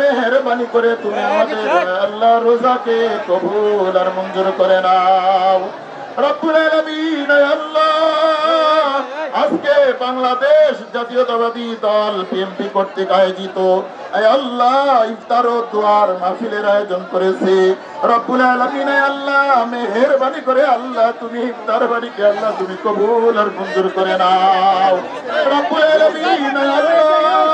মেহরবানি করে তুমি আমাদের আল্লাহ রোজাকে কবুল আর মঞ্জুর করে নাও। রব্বুল আলামিন আল্লাহ। আজকে বাংলাদেশ জাতীয়তাবাদী দল বিএনপি কর্তৃক আয়োজিত আয় আল্লাহ ইফতার ও দোয়ার মাহফিলের আয়োজন করেছে। রব্বুল আলামিন আল্লাহ মেহেরবানি করে আল্লাহ তুমি ইফতার বাড়িকে আল্লাহ তুমি কবুল আর মঞ্জুর করে নাও। রব্বুল আলামিন আল্লাহ।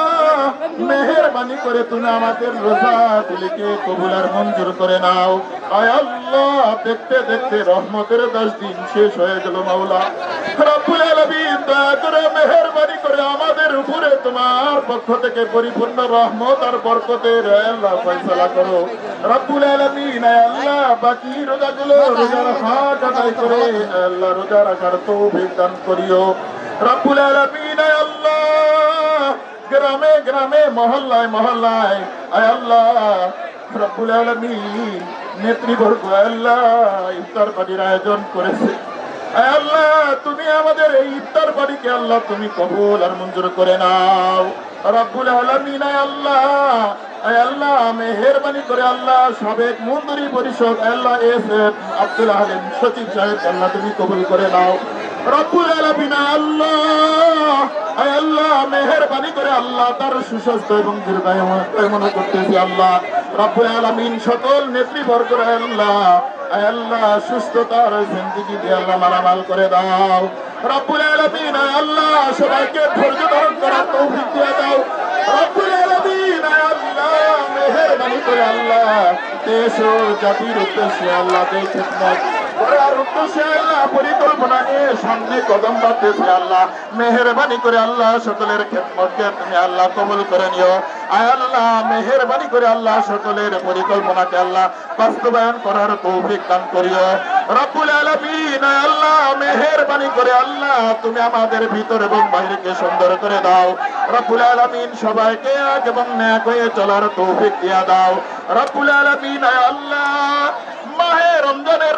মেহেরবানি করে তুমি আমাদের রোজা গুলিকে কবুল আর মঞ্জুর করে নাও। আয় আল্লাহ, দেখতে দেখতে রহমতের দশ দিন শেষ হয়ে গেল মাওলা। রব্বুল আলামিন মেহেরবানি করে আমাদের উপরে তোমার পক্ষ থেকে পরিপূর্ণ রহমত আর বরকতের আল্লাহ করো। রব্বুল আলামিন আল্লাহ, বাকি রোজাগুলো রোজার হাত আদায় করে আল্লাহ রোজা রাখার তৌফিক দান করিও। রব্বুল আলামিন গ্রামে গ্রামে, মহল্লায় মহল্লায়, আয় আল্লাহ, রব্বুল আলামিন নেতৃবর্গ আল্লাহ, ইফতার পার্টির আয়োজন করেছে। আয় আল্লাহ, তুমি আমাদের এই ইফতার বাড়িকে আল্লাহ তুমি কবুল আর মঞ্জুর করে নাও। রব্বুল আলামিন, আয় আল্লাহ আয় আল্লাহ, মেহেরবানি করে আল্লাহ, সাবেক মন্দিরি পরিষদ আল্লাহ, এস এফ আব্দুল আলম সচিব সাহেব আল্লাহ তুমি কবুল করে নাও। রব্বুল আলামিন আল্লাহ আল্লাহ, মেহেরবানি করে আল্লাহ, তার সুস্বাস্থ্য এবং করতেছি আল্লাহ। সকল আল্লাহ আল্লাহ, সুস্থতার আল্লাহ মালামাল করে দাও। রব্বুল আলামিন আল্লাহ দাও। মেহেরবানি করে আল্লাহ, দেশ ও জাতির উদ্দেশ্যে আল্লাহ, দেশ মেহেরবানি করে আল্লাহ সকলের তুমি আল্লাহ করে নিও। আয় আল্লাহ, মেহেরবানি করে আল্লাহ সকলের পরিকল্পনাকে আল্লাহ বাস্তবায়ন করার তৌফিক দান করিও। আল্লাহ করে আল্লাহ তুমি আমাদের ভিতর এবং বাইরেকে সুন্দর করে দাও। রব্বুল আলামিন, সবাইকে এক এবং ন্যাক হয়ে চলার তৌফিক দিয়া দাও। রব্বুল আলামিন আল্লাহ, মাহে রমজানের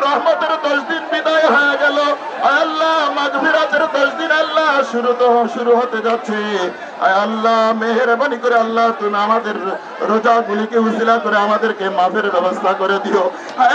শুরু তো শুরু হতে যাচ্ছে। আল্লাহ, মেহরবানি করে আল্লাহ, তুমি আমাদের রোজা গুলিকে উসিলা করে আমাদেরকে মাফের ব্যবস্থা করে দিও।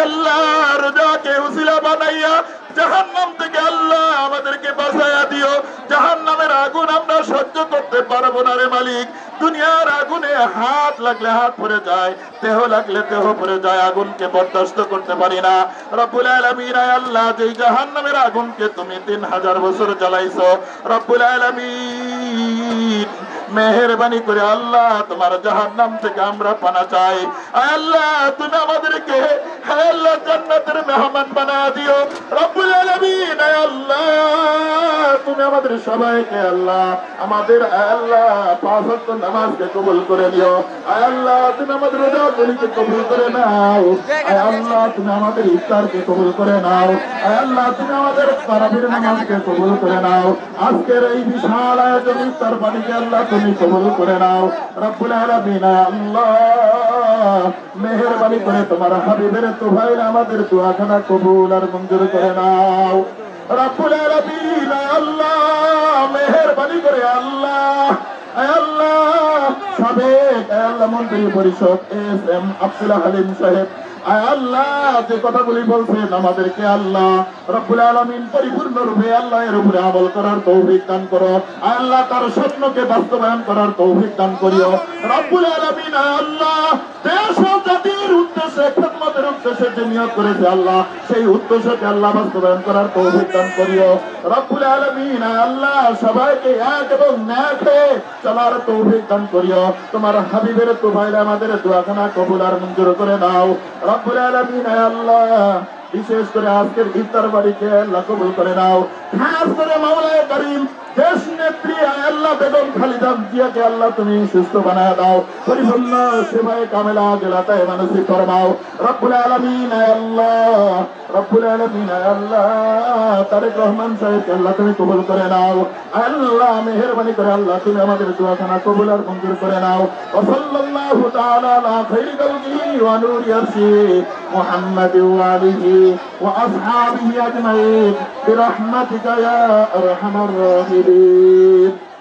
আল্লাহ, রোজাকে উসিলা বানাইয়া জাহান্নাম থেকে আল্লাহ আমাদেরকে বাঁচাইয়া দিও। জাহান্নামের আগুন আমরা সহ্য করতে পারব না রে মালিক। দুনিয়ার আগুনে হাত লাগলে হাত পড়ে যায়, দেহ লাগলে দেহ পড়ে যায়, আগুনকে বরদাস্ত করতে পারি না। রব্বুল আলামিন আল্লাহ, যেই জাহান্নামের আগুনকে তুমি তিন হাজার বছর জ্বালাইছো, রব্বুল আলামিন, মেহেরবানি করে আল্লাহ, তোমার জাহান্নাম থেকে আমরা পানা চাই। আল্লাহ, তুমি আমাদেরকে আল্লাহ, জান্নাতের মেহমান বানা দিও। রব্বুল আলামিন আল্লাহ। তুমি আমাদের সবাইকে আল্লাহ, আমাদের আল্লাহ পাঁচ ওয়াক্ত নামাজকে কবুল করে দিও আল্লাহ, তুমি আমাদের রোজাগুলিকে কবুল করে নাও। আল্লাহ, তুমি আমাদের ইফতারকে কবুল করে নাও। আল্লাহ, তুমি আমাদের তারাবির নামাজকে কবুল করে নাও। আজকের এই বিশাল আয়োজন ইফতার পানিকে আল্লাহ তুমি কবুল করে নাও। রব্বুল আলামিন, আল্লাহ, মেহেরবানি করে তোমার হাবিবের তোফাইল আমাদের দোয়াখানা কবুল আর মঞ্জুর করে নাও। রব্বুল আলামিন আল্লাহ, মেহেরবানি আমাদেরকে আল্লাহ রব্বুল আলামিন পরিপূর্ণ রূপে আল্লাহ উপরে আমল করার তৌফিক দান করো আল্লাহ তার স্বপ্নকে বাস্তবায়ন করার তৌফিক দান করিও। রব্বুল আলামিন আল্লাহ, দেশ ও জাতির উদ্দেশ্যে খেদমতের উদ্দেশ্যে যে নিয়োগ করেছে আল্লাহ, সেই উদ্দেশ্যকে আল্লাহ বাস্তবায়ন করার তৌফিক দান করিও। রব্বুল আলামিন, আল্লাহ সবাইকে এক এবং ন্যাক চলার তৌফিক দান করিও। তোমার হাবিবের তো তোফাইলে আমাদের দোয়াখানা কবুল আর মঞ্জুর করে দাও। রব্বুল আলামিন, আল্লাহ বিশেষ করে আজকের ইফতার বাড়িকে আল্লাহ কবুল করে নাও খাস করে মাওলায় করিম দেশ নেত্রী আয় আল্লাহ বেগম খালিদা জিয়াকে আল্লাহ তুমি সুস্থ বানায় দাও পরিপূর্ণ সেবায় কামেলা জেলাতায় মানসিক ফরমাও রব্বুল আলামিন আয় আল্লাহ রব্বুল আলামিন আয় আল্লাহ তারেক রহমান সাহেবকে আল্লাহ তুমি কবুল করে নাও আয় আল্লাহ মেহেরবানি করে আল্লাহ তুমি আমাদের দোয়াখানা কবুল আর মঞ্জুর করে নাও ওয়া সাল্লাল্লাহু তাআলা আলা খাইরি খালকিহি ওয়া নূরি আরশিহি মুহাম্মাদ ওয়া আলিহি ওয়া আসহাবিহি আজমাইন برحمتك يا ارحم الراحمين Deus.